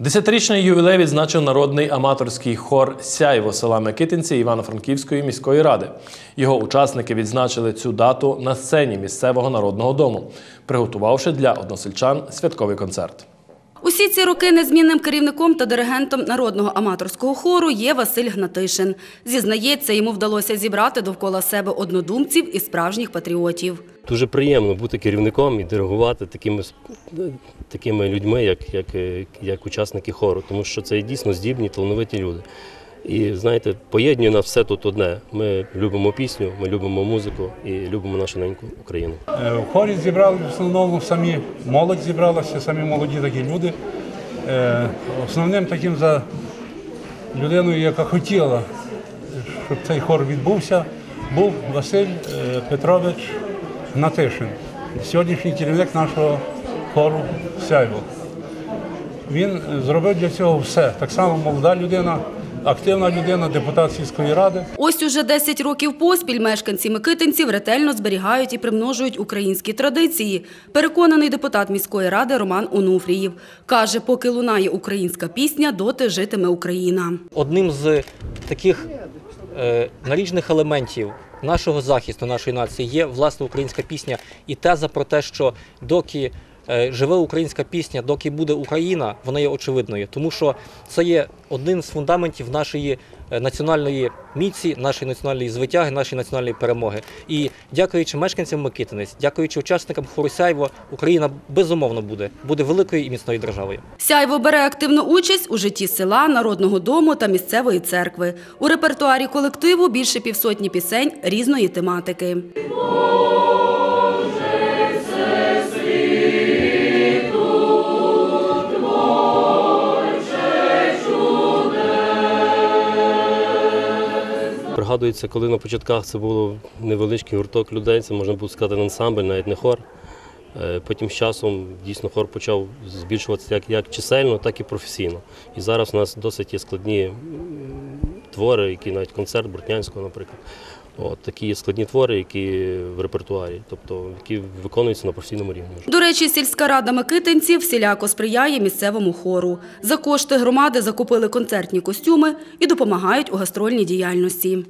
Десятирічний ювілей відзначив народний аматорський хор Сяйво села Микитинці Івано-Франківської міської ради. Його учасники відзначили цю дату на сцені місцевого народного дому, приготувавши для односельчан святковий концерт. Усі ці роки незмінним керівником та диригентом народного аматорського хору є Василь Гнатишин. Зізнається, йому вдалося зібрати довкола себе однодумців і справжніх патріотів. Дуже приємно бути керівником і диригувати такими, такими людьми, як, як, як учасники хору, тому що це дійсно здібні, талановиті люди. І знаєте, поєднує нас все тут одне. Ми любимо пісню, ми любимо музику і любимо нашу неньку Україну. Е, В хорі зібрали в основному самі молодь зібралася, самі молоді такі люди. Е, Основним таким за людиною, яка хотіла, щоб цей хор відбувся, був Василь е, Петрович Гнатишин, сьогоднішній керівник нашого хору Сяйво. Він зробив для цього все. Так само молода людина, активна людина, депутат сільської ради. Ось уже 10 років поспіль мешканці Микитинців ретельно зберігають і примножують українські традиції. Переконаний депутат міської ради Роман Онуфріїв. Каже, поки лунає українська пісня, доти житиме Україна. одним з таких е, наріжних елементів нашого захисту, нашої нації є власне українська пісня і теза про те, що доки живе українська пісня, доки буде Україна, вона є очевидною, тому що це є один з фундаментів нашої е, національної міці, нашої національної звитяги, нашої національної перемоги. І дякуючи мешканцям Микитинець, дякуючи учасникам хору Сяйво, Україна безумовно буде, буде великою і міцною державою. Сяйво бере активну участь у житті села, народного дому та місцевої церкви. У репертуарі колективу більше півсотні пісень різної тематики. Пригадується, коли на початках це було невеличкий гурток людей, це можна було сказати ансамбль, навіть не хор. Е, Потім з часом дійсно хор почав збільшуватися як, як чисельно, так і професійно. І зараз у нас досить є складні твори, які навіть концерт Бортнянського, наприклад. От, такі складні твори, які в репертуарі, тобто які виконуються на професійному рівні. До речі, сільська рада Микитинців всіляко сприяє місцевому хору. За кошти громади закупили концертні костюми і допомагають у гастрольній діяльності.